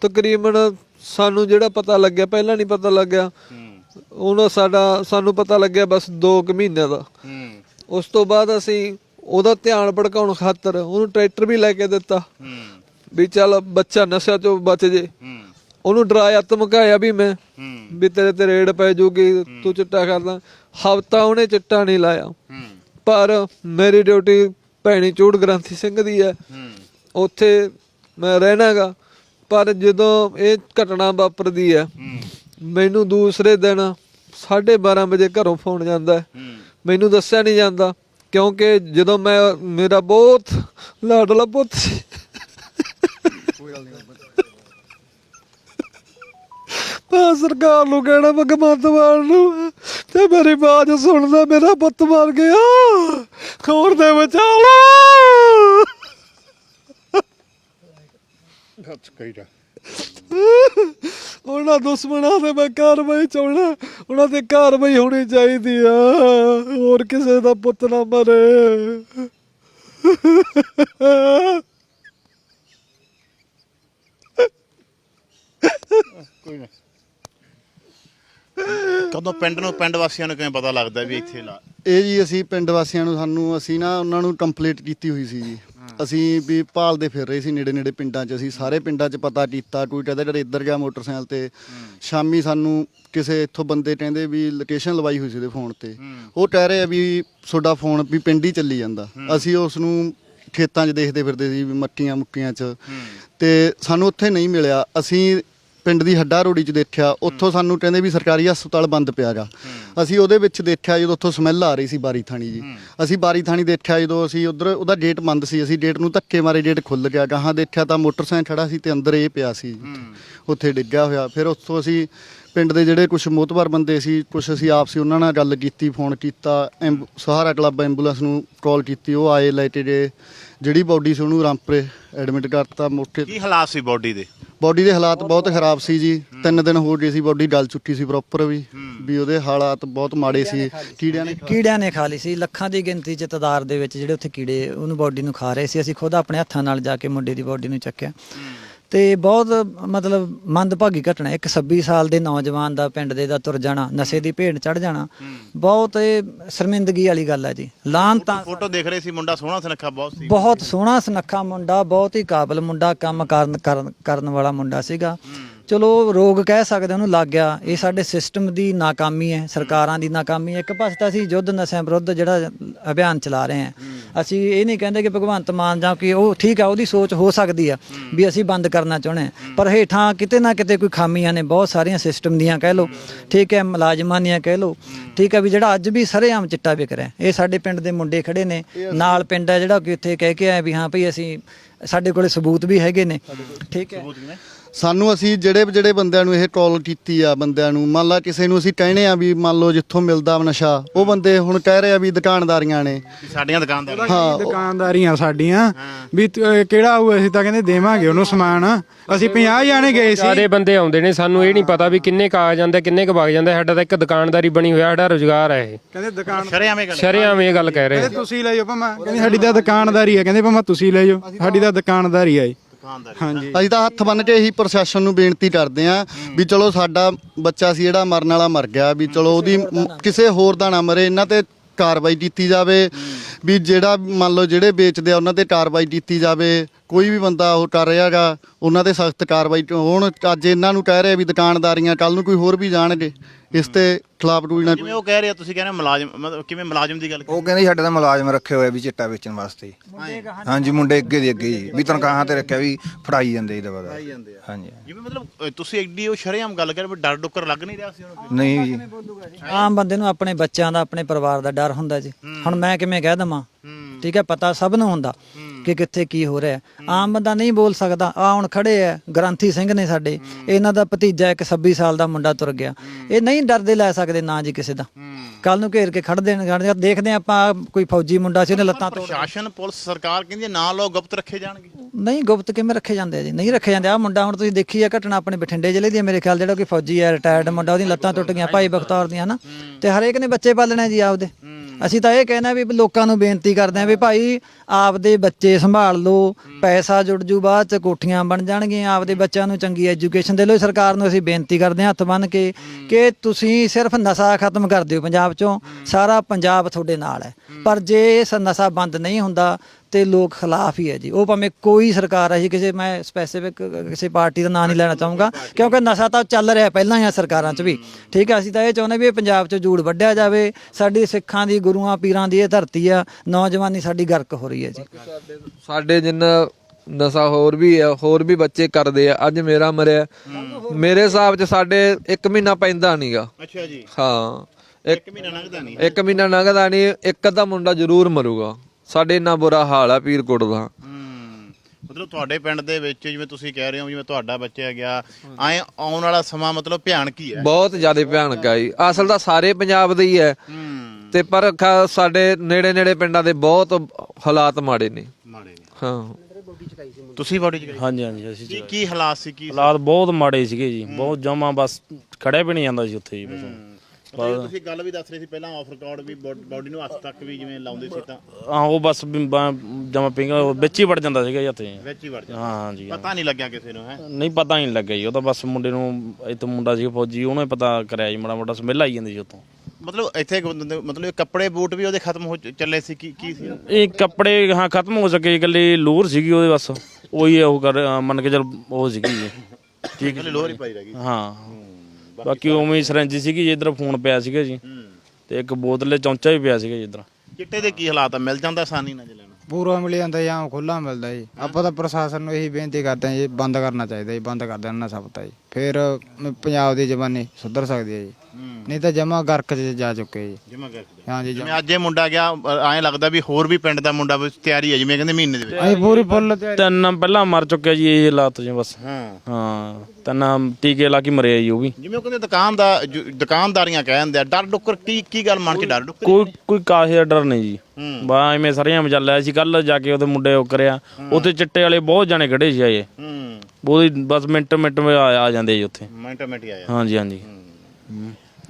ਤਕਰੀਬਨ ਸਾਨੂੰ ਜਿਹੜਾ ਪਤਾ ਲੱਗਿਆ ਪਹਿਲਾਂ ਨਹੀਂ ਪਤਾ ਲੱਗਿਆ। ਉਹਨਾਂ ਸਾਡਾ ਸਾਨੂੰ ਪਤਾ ਲੱਗਿਆ ਬਸ 2 ਕੁ ਮਹੀਨਿਆਂ ਦਾ। ਉਸ ਤੋਂ ਬਾਅਦ ਅਸੀਂ ਉਹਦਾ ਧਿਆਨ ਭੜਕਾਉਣ ਖਾਤਰ ਉਹਨੂੰ ਟਰੈਕਟਰ ਵੀ ਲੈ ਕੇ ਦਿੱਤਾ। ਵੀ ਚੱਲ ਬੱਚਾ ਨਸ਼ਾ ਤੋਂ ਬਚ ਜੇ। ਹੂੰ ਉਹਨੂੰ ਡਰਾਇਆ ਧਮਕਾਇਆ ਵੀ ਮੈਂ। ਵੀ ਤੇਰੇ ਤੇ ਰੇਡ ਪੈ ਜੂਗੀ, ਤੂੰ ਚਿੱਟਾ ਕਰਦਾ। ਹਫਤਾ ਉਹਨੇ ਚਿੱਟਾ ਨਹੀਂ ਲਾਇਆ। ਪਰ ਮੇਰੀ ਡਿਊਟੀ ਭੈਣੀ ਚੂੜ ਗ੍ਰੰਥੀ ਸਿੰਘ ਦੀ ਹੈ। ਹੂੰ ਉੱਥੇ ਮੈਂ ਰਹਿਣਾਗਾ। ਪਰ ਜਦੋਂ ਇਹ ਘਟਨਾ ਵਾਪਰਦੀ ਹੈ, ਮੈਨੂੰ ਦੂਸਰੇ ਦਿਨ 12:30 ਵਜੇ ਘਰੋਂ ਫੋਨ ਜਾਂਦਾ ਮੈਨੂੰ ਦੱਸਿਆ ਨਹੀਂ ਜਾਂਦਾ। ਕਿਉਂਕਿ ਜਦੋਂ ਮੈਂ ਮੇਰਾ ਬਹੁਤ ਲਾਡਲਾ ਪੁੱਤ ਸੀ। ਮੈਂ ਸਰਕਾਰ ਨੂੰ ਕਹਿਣਾ ਭਗਵੰਤ ਮਾਨ ਨੂੰ ਤੇ ਮੇਰੀ ਬਾਤ ਸੁਣਦਾ ਮੇਰਾ ਪੁੱਤ ਮਰ ਗਿਆ। ਖੋਰ ਦੇ ਬਚਾਲਾ ਉਹਨਾਂ ਦੁਸ਼ਮਣਾਂ ਤੇ ਮੈਂ ਕਾਰਵਾਈ ਚਾਹਣਾ। ਉਹਨਾਂ ਤੇ ਕਾਰਵਾਈ ਹੋਣੀ ਚਾਹੀਦੀ ਆ। ਹੋਰ ਕਿਸੇ ਦਾ ਪੁੱਤ ਨਾ ਮਰੇ। ਕੋਈ ਨਾ। ਕਦੋਂ ਪਿੰਡ ਨੂੰ ਪਿੰਡ ਵਾਸੀਆਂ ਨੂੰ ਕਿਵੇਂ ਪਤਾ ਲੱਗਦਾ ਵੀ ਇੱਥੇ ਲਾ ਇਹ ਜੀ ਅਸੀਂ ਪਿੰਡ ਵਾਸੀਆਂ ਨੂੰ ਸਾਨੂੰ ਅਸੀਂ ਨਾ ਉਹਨਾਂ ਨੂੰ ਕੰਪਲੀਟ ਕੀਤੀ ਹੋਈ ਸੀ ਜੀ। ਅਸੀਂ ਵੀ ਭਾਲਦੇ ਫਿਰ ਰਹੇ ਸੀ ਨੇੜੇ ਨੇੜੇ ਪਿੰਡਾਂ 'ਚ। ਅਸੀਂ ਸਾਰੇ ਪਿੰਡਾਂ 'ਚ ਪਤਾ ਕੀਤਾ, ਕੋਈ ਕਹਿੰਦਾ ਜਿਹੜਾ ਇੱਧਰ ਗਿਆ ਮੋਟਰਸਾਈਕਲ ਤੇ। ਸ਼ਾਮੀ ਸਾਨੂੰ ਕਿਸੇ ਇੱਥੋਂ ਬੰਦੇ ਕਹਿੰਦੇ ਵੀ ਲੋਕੇਸ਼ਨ ਲਵਾਈ ਹੋਈ ਸੀ ਉਹਦੇ ਫੋਨ ਤੇ। ਉਹ ਕਹਿ ਰਹੇ ਆ ਵੀ ਤੁਹਾਡਾ ਫੋਨ ਵੀ ਪਿੰਡ ਹੀ ਚੱਲੀ ਜਾਂਦਾ। ਅਸੀਂ ਉਸ ਨੂੰ ਖੇਤਾਂ 'ਚ ਦੇਖਦੇ ਫਿਰਦੇ ਸੀ ਵੀ ਮੱਕੀਆਂ ਮੁੱਕੀਆਂ 'ਚ। ਤੇ ਸਾਨੂੰ ਉੱਥੇ ਨਹੀਂ ਮਿਲਿਆ। ਅਸੀਂ ਪਿੰਡ ਦੀ ਹੱਡਾ ਰੋੜੀ 'ਚ ਦੇਖਿਆ ਉੱਥੋਂ ਸਾਨੂੰ ਕਹਿੰਦੇ ਵੀ ਸਰਕਾਰੀ ਹਸਪਤਾਲ ਬੰਦ ਪਿਆਗਾ। ਅਸੀਂ ਉਹਦੇ ਵਿੱਚ ਦੇਖਿਆ ਜਦੋਂ ਉੱਥੋਂ ਸਮੈਲ ਆ ਰਹੀ ਸੀ ਬਾਰੀ ਥਾਣੀ ਜੀ। ਅਸੀਂ ਬਾਰੀ ਥਾਣੀ ਦੇਖਿਆ ਜਦੋਂ ਅਸੀਂ ਉਧਰ ਉਹਦਾ ਗੇਟ ਬੰਦ ਸੀ ਅਸੀਂ ਗੇਟ ਨੂੰ ਧੱਕੇ ਮਾਰੇ ਗੇਟ ਖੁੱਲ ਗਿਆ। ਗਾਹਾਂ ਦੇਖਿਆ ਤਾਂ ਮੋਟਰਸਾਈਕਲ ਖੜਾ ਸੀ ਤੇ ਅੰਦਰ ਇਹ ਪਿਆ ਸੀ। ਉੱਥੇ ਡਿੱਗਿਆ ਹੋਇਆ। ਫਿਰ ਉੱਥੋਂ ਅਸੀਂ ਪਿੰਡ ਦੇ ਜਿਹੜੇ ਕੁਝ ਮੋਤਬਰ ਬੰਦੇ ਸੀ ਕੁਝ ਅਸੀਂ ਆਪ ਸੀ ਉਹਨਾਂ ਨਾਲ ਗੱਲ ਕੀਤੀ ਫੋਨ ਕੀਤਾ ਐਂਬ- ਸਹਾਰਾ ਕਲੱਬ ਐਂਬੂਲੈਂਸ ਨੂੰ ਕਾਲ ਕੀਤੀ ਉਹ ਆਏ ਲੈ ਕੇ ਗਏ। ਜਿਹੜੀ ਬਾਡੀ ਸੀ ਉਹਨੂੰ ਰਾਮਪੁਰੇ ਐਡਮਿਟ ਕਰਤਾ ਮੋਟੇ ਕੀ ਹਾਲਾਤ ਸੀ ਬਾਡੀ ਦੇ? ਬਾਡੀ ਦੇ ਹਾਲਾਤ ਬਹੁਤ ਖਰਾਬ ਸੀ ਜੀ। ਤਿੰਨ ਦਿਨ ਹੋ ਗਏ ਸੀ ਬਾਡੀ ਗਲ ਚੁੱਕੀ ਸੀ ਪ੍ਰੋਪਰ ਵੀ। ਵੀ ਉਹਦੇ ਹਾਲਾਤ ਬਹੁਤ ਮਾੜੇ ਸੀ। ਕੀੜਿਆਂ ਨੇ ਕੀੜਿਆਂ ਨੇ ਖਾ ਲਈ ਸੀ। ਲੱਖਾਂ ਦੀ ਗਿਣਤੀ ਚ ਤਦਾਰ ਦੇ ਵਿੱਚ ਜਿਹੜੇ ਉੱਥੇ ਕੀੜੇ ਉਹਨੂੰ ਬਾਡੀ ਨੂੰ ਖਾ ਰਹੇ ਸੀ। ਅਸੀਂ ਖੁਦ ਆਪਣੇ ਹੱਥਾਂ ਨਾਲ ਜਾ ਕੇ ਮੁੰਡੇ ਦੀ ਬਾਡੀ ਨੂੰ ਚੱਕਿਆ। ਤੇ ਬਹੁਤ ਮਤਲਬ ਮੰਦਭਾਗੀ ਘਟਨਾ ਇੱਕ 26 ਸਾਲ ਦੇ ਨੌਜਵਾਨ ਦਾ ਪਿੰਡ ਦੇ ਦਾ ਤੁਰ ਜਾਣਾ ਨਸ਼ੇ ਦੀ ਭੇਡ ਚੜ ਜਾਣਾ ਬਹੁਤ ਇਹ ਸ਼ਰਮਿੰਦਗੀ ਵਾਲੀ ਗੱਲ ਹੈ ਜੀ। ਲਾਨ ਤਾਂ ਫੋਟੋ ਦੇਖ ਰਹੇ ਸੀ ਮੁੰਡਾ ਸੋਹਣਾ ਸੁਨੱਖਾ ਬਹੁਤ ਸੀ। ਬਹੁਤ ਸੋਹਣਾ ਸੁਨੱਖਾ ਮੁੰਡਾ ਬਹੁਤ ਹੀ ਕਾਬਲ ਮੁੰਡਾ ਕੰਮ ਕਰਨ- ਕਰਨ ਵਾਲਾ ਮੁੰਡਾ ਸੀਗਾ। ਚਲੋ ਰੋਗ ਕਹਿ ਸਕਦੇ ਉਹਨੂੰ ਲੱਗ ਗਿਆ। ਇਹ ਸਾਡੇ ਸਿਸਟਮ ਦੀ ਨਾਕਾਮੀ ਹੈ ਸਰਕਾਰਾਂ ਦੀ ਨਾਕਾਮੀ ਹੈ। ਇੱਕ ਪਾਸੇ ਤਾਂ ਅਸੀਂ ਯੁੱਧ ਨਸ਼ਿਆਂ ਵਿਰੁੱਧ ਜਿਹੜਾ ਅਭਿਆਨ ਚਲਾ ਰਹੇ ਹਾਂ। ਅਸੀਂ ਇਹ ਨਹੀਂ ਕਹਿੰਦੇ ਕਿ ਭਗਵੰਤ ਮਾਨ ਜਾਂ ਕਿ ਉਹ ਠੀਕ ਆ ਉਹਦੀ ਸੋਚ ਹੋ ਸਕਦੀ ਆ ਵੀ ਅਸੀਂ ਬੰਦ ਕਰਨਾ ਚਾਹੁੰਦੇ ਪਰ ਹੇਠਾਂ ਕਿਤੇ ਨਾ ਕਿਤੇ ਕੋਈ ਖਾਮੀਆਂ ਨੇ ਬਹੁਤ ਸਾਰੀਆਂ ਸਿਸਟਮ ਦੀਆਂ ਕਹਿ ਲਓ। ਠੀਕ ਹੈ ਮੁਲਾਜ਼ਮਾਂ ਦੀਆਂ ਕਹਿ ਲਓ। ਠੀਕ ਹੈ ਵੀ ਜਿਹੜਾ ਅੱਜ ਵੀ ਸਰੇਆਮ ਚਿੱਟਾ ਵਿਕ ਰਿਹਾ ਇਹ ਸਾਡੇ ਪਿੰਡ ਦੇ ਮੁੰਡੇ ਖੜੇ ਨੇ। ਨਾਲ ਪਿੰਡ ਹੈ ਜਿਹੜਾ ਕਿ ਇੱਥੇ ਕਹਿ ਕੇ ਆਏ ਵੀ ਹਾਂ ਭਈ ਅਸੀਂ ਸਾਡੇ ਕੋਲੇ ਸਬੂਤ ਵੀ ਹੈਗੇ ਨੇ। ਠੀਕ ਹੈ। ਸਾਨੂੰ ਅਸੀਂ ਜਿਹੜੇ ਜਿਹੜੇ ਬੰਦਿਆਂ ਨੂੰ ਇਹ ਕਾਲ ਕੀਤੀ ਆ ਬੰਦਿਆਂ ਨੂੰ ਮੰਨ ਲਾ ਕਿਸੇ ਨੂੰ ਅਸੀਂ ਕਹਿਣੇ ਆ ਵੀ ਮੰਨ ਲਓ ਜਿੱਥੋਂ ਮਿਲਦਾ ਨਸ਼ਾ ਉਹ ਬੰਦੇ ਹੁਣ ਕਹਿ ਰਹੇ ਆ ਵੀ ਦੁਕਾਨਦਾਰੀਆਂ ਨੇ। ਸਾਡੀਆਂ ਦੁਕਾਨਦਾਰ ਹਾਂ ਦੁਕਾਨਦਾਰੀਆਂ ਸਾਡੀਆਂ ਵੀ ਕਿਹੜਾ ਆਊ ਅਸੀਂ ਤਾਂ ਕਹਿੰਦੇ ਦੇਵਾਂਗੇ ਉਹਨੂੰ ਸਮਾਨ। ਅਸੀਂ 50 ਜਾਣੇ ਗਏ ਸੀ। ਸਾਰੇ ਬੰਦੇ ਆਉਂਦੇ ਨੇ ਸਾਨੂੰ ਇਹ ਨਹੀਂ ਪਤਾ ਵੀ ਕਿੰਨੇ ਕਾ ਜਾਂਦੇ ਕਿੰਨੇ ਕ ਵਗ ਜਾਂਦੇ ਸਾਡਾ ਤਾਂ ਇੱਕ ਦੁਕਾਨਦਾਰੀ ਬਣੀ ਹੋਇਆ ਸਾਡਾ ਰੋਜ਼ਗਾਰ ਹੈ ਇਹ। ਕਹਿੰਦੇ ਦੁਕਾਨ ਸ਼ਰੇਆਂਵੇਂ ਗੱਲ ਸ਼ਰੇਆਮ ਇਹ ਗੱਲ ਕਹਿ ਰਹੇ। ਕਹਿੰਦੇ ਤੁਸੀਂ ਲੈ ਜਾਓ ਭਾਵੇਂ ਕਹਿੰਦੇ ਸਾਡੀ ਤਾਂ ਦੁਕਾਨਦਾਰੀ ਹੈ ਕਹਿੰਦੇ ਭਾਵੇਂ ਤੁਸੀਂ ਲੈ ਜਾਓ ਸਾਡੀ ਤਾਂ ਦੁਕਾਨਦਾਰੀ ਹੈ ਹਾਂਜੀ। ਅਸੀਂ ਤਾਂ ਹੱਥ ਬੰਨ ਕੇ ਇਹੀ ਪ੍ਰਸ਼ਾਸਨ ਨੂੰ ਬੇਨਤੀ ਕਰਦੇ ਆ ਵੀ ਚਲੋ ਸਾਡਾ ਬੱਚਾ ਸੀ ਜਿਹੜਾ ਮਰਨ ਵਾਲਾ ਮਰ ਗਿਆ ਵੀ ਚਲੋ ਉਹਦੀ ਮ- ਕਿਸੇ ਹੋਰ ਦਾ ਨਾ ਮਰੇ ਇਹਨਾਂ ਤੇ ਕਾਰਵਾਈ ਕੀਤੀ ਜਾਵੇ ਵੀ ਜਿਹੜਾ ਮੰਨ ਲਓ ਜਿਹੜੇ ਵੇਚਦੇ ਆ ਉਹਨਾਂ ਤੇ ਕਾਰਵਾਈ ਕੀਤੀ ਜਾਵੇ। ਕੋਈ ਵੀ ਬੰਦਾ ਉਹ ਕਰ ਰਿਹਾਗਾ ਉਹਨਾਂ ਤੇ ਸਖਤ ਕਾਰਵਾਈ ਹੋਣ। ਅੱਜ ਇਹਨਾਂ ਨੂੰ ਕਹਿ ਰਹੇ ਵੀ ਦੁਕਾਨਦਾਰੀਆਂ ਕੱਲ ਨੂੰ ਕੋਈ ਹੋਰ ਵੀ ਜਾਣਗੇ। ਇਸ ਤੇ ਖਿਲਾਫ ਕੋਈ ਨਾ ਜਿਵੇਂ ਉਹ ਕਹਿ ਰਹੇ ਤੁਸੀਂ ਕਹਿੰਦੇ ਮੁਲਾਜ਼ਮ ਮਤਲਬ ਕਿਵੇਂ ਮੁਲਾਜ਼ਮ ਦੀ ਗੱਲ ਉਹ ਕਹਿੰਦੇ ਸਾਡੇ ਤਾਂ ਮੁਲਾਜ਼ਮ ਰੱਖੇ ਹੋਏ ਵੀ ਚਿੱਟਾ ਵੇਚਣ ਵਾਸਤੇ। ਹਾਂਜੀ ਮੁੰਡੇ ਅੱਗੇ ਦੇ ਅੱਗੇ ਜੀ ਵੀ ਤਨਖਾਹਾਂ ਤੇ ਰੱਖਿਆ ਵੀ ਫੜਾਈ ਜਾਂਦੇ ਜੀ ਦਵਾ ਦਾ ਹਾਂਜੀ। ਜਿਵੇਂ ਮਤਲਬ ਤੁਸੀਂ ਐਡੀ ਉਹ ਸ਼ਰੇਆਮ ਗੱਲ ਕਰ ਵੀ ਡਰ ਡੁੱਕਰ ਲੱਗ ਨਹੀਂ ਰਿਹਾ ਸੀ ਉਹਨੂੰ ਨਹੀਂ ਜੀ। ਆਮ ਬੰਦੇ ਨੂੰ ਆਪਣੇ ਬੱਚਿਆਂ ਦਾ ਆਪਣੇ ਪਰਿਵਾਰ ਦਾ ਡਰ ਹੁੰਦਾ ਜੀ। ਹੁਣ ਮੈਂ ਕਿਵੇਂ ਕਹਿ ਦਵਾਂ? ਠੀਕ ਹੈ ਪਤਾ ਸਭ ਨੂੰ ਹੁੰਦਾ ਕਿ ਕਿੱਥੇ ਕੀ ਹੋ ਰਿਹਾ। ਆਮ ਬੰਦਾ ਨਹੀਂ ਬੋਲ ਸਕਦਾ ਆ ਹੁਣ ਖੜੇ ਆ ਗ੍ਰੰਥੀ ਸਿੰਘ ਨੇ ਸਾਡੇ ਇਹਨਾਂ ਦਾ ਭਤੀਜਾ ਇੱਕ 26 ਸਾਲ ਦਾ ਮੁੰਡਾ ਤੁਰ ਗਿਆ। ਇਹ ਨਹੀਂ ਡਰਦੇ ਲੈ ਸਕਦੇ ਨਾ ਜੀ ਕਿਸੇ ਦਾ। ਕੱਲ ਨੂੰ ਘੇਰ ਕੇ ਖੜ ਦੇਣ ਖੜਦੇ ਦੇਖਦੇ ਆਪਾਂ ਕੋਈ ਫੌਜੀ ਮੁੰਡਾ ਸੀ ਉਹਨੇ ਲੱਤਾਂ ਤੋੜ ਪ੍ਰਸ਼ਾਸਨ ਪੁਲਿਸ ਸਰਕਾਰ ਕਹਿੰਦੀ ਨਾ ਲੋਕ ਗੁਪਤ ਰੱਖੇ ਜਾਣਗੇ। ਨਹੀਂ ਗੁਪਤ ਕਿਵੇਂ ਰੱਖੇ ਜਾਂਦੇ ਆ ਜੀ? ਨਹੀਂ ਰੱਖੇ ਜਾਂਦੇ। ਆ ਮੁੰਡਾ ਹੁਣ ਤੁਸੀਂ ਦੇਖੀ ਆ ਘਟਨਾ ਆਪਣੇ ਬਠਿੰਡੇ ਜ਼ਿਲ੍ਹੇ ਦੀ ਮੇਰੇ ਖਿਆਲ ਜਿਹੜਾ ਕੋਈ ਫੌਜੀ ਆ ਰਿਟਾਇਰਡ ਮੁੰਡਾ ਉਹਦੀਆਂ ਲੱਤਾਂ ਟੁੱਟ ਗਈਆਂ ਭਾਈ ਬਖਤੌਰ ਦੀਆਂ ਹਨਾ? ਤੇ ਹਰੇਕ ਨੇ ਬੱਚੇ ਪਾਲਣੇ ਜੀ ਆਪਦੇ। ਅਸੀਂ ਤਾਂ ਇਹ ਕਹਿਣਾ ਵੀ ਲੋਕਾਂ ਨੂੰ ਬੇਨਤੀ ਕਰਦੇ ਆ ਵੀ ਭਾਈ ਆਪਦੇ ਬੱਚੇ ਸੰਭਾਲ ਲਓ ਪੈਸਾ ਜੁੜ ਜੂ ਬਾਅਦ ਚ ਕੋਠੀਆਂ ਬਣ ਜਾਣਗੀਆਂ ਆਪਦੇ ਬੱਚਿਆਂ ਨੂੰ ਚੰਗੀ ਐਜੂਕੇਸ਼ਨ ਦੇ ਲਓ ਸਰਕਾਰ ਨੂੰ ਅਸੀਂ ਬੇਨਤੀ ਕਰਦੇ ਹਾਂ ਹੱਥ ਬੰਨ ਕੇ ਕਿ ਤੁਸੀਂ ਸਿਰਫ ਨਸ਼ਾ ਖਤਮ ਕਰ ਦਿਓ ਪੰਜਾਬ ਚੋਂ ਸਾਰਾ ਪੰਜਾਬ ਤੁਹਾਡੇ ਨਾਲ ਹੈ। ਪਰ ਜੇ ਇਸ ਨਸ਼ਾ ਬੰਦ ਨਹੀਂ ਹੁੰਦਾ ਤੇ ਲੋਕ ਖਿਲਾਫ ਹੀ ਹੈ ਜੀ। ਉਹ ਭਾਵੇਂ ਕੋਈ ਸਰਕਾਰ ਹੈ ਜੀ ਕਿਸੇ ਮੈਂ ਸਪੈਸੀਫਿਕ ਕਿਸੇ ਪਾਰਟੀ ਦਾ ਨਾਂ ਨਹੀਂ ਲੈਣਾ ਚਾਹੂੰਗਾ ਕਿਉਂਕਿ ਨਸ਼ਾ ਤਾਂ ਚੱਲ ਰਿਹਾ ਪਹਿਲਾਂ ਹੀ ਆ ਸਰਕਾਰਾਂ 'ਚ ਵੀ। ਠੀਕ ਹੈ ਅਸੀਂ ਤਾਂ ਇਹ ਚਾਹੁੰਦੇ ਵੀ ਇਹ ਪੰਜਾਬ 'ਚ ਜੂੜ ਵੱਢਿਆ ਜਾਵੇ। ਸਾਡੀ ਸਿੱਖਾਂ ਦੀ ਗੁਰੂਆਂ ਪੀਰਾਂ ਦੀ ਇਹ ਧਰਤੀ ਆ ਨੌਜਵਾਨੀ ਸਾਡੀ ਗਰਕ ਹੋ ਰਹੀ ਹੈ ਜੀ। ਸਾਡੇ ਜਿੰਨਾ ਨਸ਼ਾ ਹੋਰ ਵੀ ਹੈ ਹੋਰ ਵੀ ਬੱਚੇ ਕਰਦੇ ਆ ਅੱਜ ਮੇਰਾ ਮਰਿਆ। ਮੇਰੇ ਹਿਸਾਬ 'ਚ ਸਾਡੇ 1 ਮਹੀਨਾ ਪੈਂਦਾ ਨਹੀਂਗਾ ਅੱਛਾ ਜੀ। ਹਾਂ। ਇੱਕ ਇੱਕ ਮਹੀਨਾ ਲੰਘਦਾ ਨਹੀਂ ਇੱਕ ਮਹੀਨਾ ਲੰਘਦਾ ਨਹੀਂ ਇੱਕ ਅੱਧਾ ਮੁੰਡਾ ਜ਼ਰੂਰ ਮਰੂਗਾ। ਸਾਡੇ ਇੰਨਾ ਬੁਰਾ ਹਾਲ ਆ ਪੀਰਕੋਟ ਦਾ। ਹੂੰ। ਮਤਲਬ ਤੁਹਾਡੇ ਪਿੰਡ ਦੇ ਵਿੱਚ ਜਿਵੇਂ ਤੁਸੀਂ ਕਹਿ ਰਹੇ ਹੋ ਜਿਵੇਂ ਤੁਹਾਡਾ ਬੱਚਾ ਗਿਆ ਐ ਆਉਣ ਵਾਲਾ ਸਮਾਂ ਮਤਲਬ ਭਿਆਨਕ ਹੀ ਹੈ। ਬਹੁਤ ਜ਼ਿਆਦਾ ਭਿਆਨਕ ਆ ਜੀ। ਅਸਲ ਤਾਂ ਸਾਰੇ ਪੰਜਾਬ ਦੇ ਹੀ ਹੈ। ਹੂੰ। ਤੇ ਪਰ ਖਾ- ਸਾਡੇ ਨੇੜੇ ਨੇੜੇ ਪਿੰਡਾਂ ਦੇ ਬਹੁਤ ਹਾਲਾਤ ਮਾੜੇ ਨੇ। ਮਾੜੇ ਨੇ। ਹਾਂ। ਤੁਸੀਂ ਬੋਡੀ ਚ ਗਏ ਹਾਂਜੀ ਹਾਂਜੀ ਅਸੀਂ ਕੀ ਕੀ ਹਾਲਾਤ ਸੀ? ਕੀ ਹਾਲਾਤ ਬਹੁਤ ਮਾੜੇ ਸੀਗੇ ਜੀ। ਬਹੁਤ ਜਮਾ ਬਸ ਖੜਿਆ ਵੀ ਨਹੀਂ ਜਾਂਦਾ ਸੀ ਉੱਥੇ ਜੀ ਬਸ। ਮਤਲਬ ਤੁਸੀਂ ਗੱਲ ਵੀ ਦੱਸ ਰਹੇ ਸੀ ਪਹਿਲਾਂ ਆਫ ਰਿਕਾਰਡ ਵੀ ਬੋਡੀ ਨੂੰ ਹੱਥ ਤੱਕ ਵੀ ਜਿਵੇਂ ਲਾਉਂਦੇ ਸੀ ਤਾਂ। ਹਾਂ ਉਹ ਬਸ ਜਮਾ ਪਿੰਗਾ ਵਿੱਚ ਹੀ ਵੜ ਜਾਂਦਾ ਸੀਗਾ ਜੀ ਹੱਥੇ। ਵਿੱਚ ਹੀ ਵੜ ਜਾਂਦਾ। ਹਾਂ ਹਾਂ ਜੀ ਹਾਂ। ਪਤਾ ਨਹੀਂ ਲੱਗਿਆ ਕਿਸੇ ਨੂੰ ਹੈ? ਨਹੀਂ ਪਤਾ ਨਹੀਂ ਲੱਗਾ ਜੀ ਉਹ ਤਾਂ ਬਸ ਮੁੰਡੇ ਨੂੰ ਇੱਥੇ ਮੁੰਡਾ ਸੀ ਫੌਜੀ ਉਹਨੇ ਪਤਾ ਕਰਿਆ ਜੀ ਮਾੜਾ ਮੋਟਾ ਸਮੈਲ ਆਈ ਜਾਂਦੀ ਸੀ ਉੱਥੋਂ। ਮਤਲਬ ਇੱਥੇ ਬੰਦੇ- ਮਤਲਬ ਇਹ ਕੱਪੜੇ ਬੂਟ ਵੀ ਉਹਦੇ ਖਤਮ ਹੋ ਚ- ਚੱਲੇ ਸੀ ਕੀ ਕੀ ਸੀ? ਇਹ ਕੱਪੜੇ ਹਾਂ ਖਤਮ ਹੋ ਸਕੇ ਇਕੱਲੀ ਲੋਰ ਸੀਗੀ ਉਹਦੇ ਬਸ। ਉਹੀ ਉਹ ਕਰ ਮੰਨ ਕੇ ਚੱਲ ਉਹ ਸੀਗੀ ਜੀ। ਠੀਕ ਹੈ ਲੋਹਰੀ ਪਾਈ ਰਹਿ ਗਈ। ਹਾਂ। ਬਾਕੀ ਉਵੇਂ ਹੀ ਸਰੰਜੀ ਸੀਗੀ ਜੀ ਇਧਰ ਫੋਨ ਪਿਆ ਸੀਗਾ ਜੀ। ਤੇ ਇੱਕ ਬੋਤਲੇ ਚੌਂਚਾ ਵੀ ਪਿਆ ਸੀਗਾ ਜੀ ਇਧਰ ਚਿੱਟੇ ਦੇ ਕੀ ਹਾਲਾਤ ਆ? ਮਿਲ ਜਾਂਦਾ ਆਸਾਨੀ ਨਾਲ ਜੇ ਲੈਣਾ। ਪੂਰਾ ਮਿਲ ਜਾਂਦਾ ਜਾਂ ਖੁੱਲਾ ਮਿਲਦਾ ਜੀ। ਆਪਾਂ ਤਾਂ ਪ੍ਰਸ਼ਾਸਨ ਨੂੰ ਇਹੀ ਬੇਨਤੀ ਕਰਦੇ ਹਾਂ ਜੀ ਬੰਦ ਕਰਨਾ ਚਾਹੀਦਾ ਜੀ ਬੰਦ ਕਰ ਦੇਣਾ ਨਸ਼ਾ ਪਤਾ ਜੀ। ਫਿਰ ਪੰਜਾਬ ਦੀ ਜਵਾਨੀ ਸੁਧਰ ਸਕਦੀ ਹੈ ਜੀ। ਨਹੀਂ ਤਾਂ ਜਮਾ ਗਰਕ ਚ ਜਾ ਚੁੱਕੇ ਜੀ। ਜਮਾ ਕਰ ਹਾਂ ਜੀ ਜਿਵੇਂ ਅੱਜ ਇਹ ਮੁੰਡਾ ਗਿਆ ਐਂ ਲੱਗਦਾ ਵੀ ਹੋਰ ਵੀ ਪਿੰਡ ਦਾ ਮੁੰਡਾ ਵੀ ਤਿਆਰੀ ਹੈ ਜਿਵੇਂ ਕਹਿੰਦੇ ਮਹੀਨੇ ਦੇ ਵਿੱਚ। ਅਸੀਂ ਪੂਰੀ ਫੁੱਲ ਤਿਆਰੀ ਤਿੰਨ ਪਹਿਲਾਂ ਮਰ ਚੁੱਕਿਆ ਜੀ ਇਹ ਹਾਲਾਤ ਜੀ ਬਸ। ਹਾਂ। ਹਾਂ ਤਿੰਨ ਟੀਕੇ ਲਾ ਕੇ ਮਰਿਆ ਜੀ ਉਹ ਵੀ। ਜਿਵੇਂ ਉਹ ਕਹਿੰਦੇ ਦੁਕਾਨ ਦਾ ਜੋ- ਦੁਕਾਨਦਾਰੀਆਂ ਕਹਿੰਦੇ ਆ ਡਰ ਡੁੱਕਰ ਕੀ ਕੀ ਗੱਲ ਮਨ ਚ ਡਰ ਡੁੱਕਰ ਕੋਈ ਕੋਈ ਕਾਹੇ ਦਾ ਡਰ ਨਹੀਂ ਜੀ। ਬਾ ਐਵੇਂ ਸਾਰੀਆਂ ਮਜਾਲਿਆ ਸੀ ਕੱਲ ਜਾ ਕੇ ਉਹਦੇ ਮੁੰਡੇ ਉਹ ਕਰਿਆ। ਉੱਥੇ ਚਿੱਟੇ ਵਾਲੇ ਬਹੁਤ ਜਾਣੇ ਖੜੇ ਸੀ ਆਏ। ਹੂੰ। ਉਹਦੀ ਬਸ ਮਿੰਟ ਮਿੰਟ ਵਿੱਚ ਆ ਆ ਜਾਂਦੇ ਜੀ ਉੱਥੇ। ਮਿੰਟ ਮਿੰਟ ਹੀ ਆਇਆ ਹਾਂਜੀ ਹਾਂਜੀ।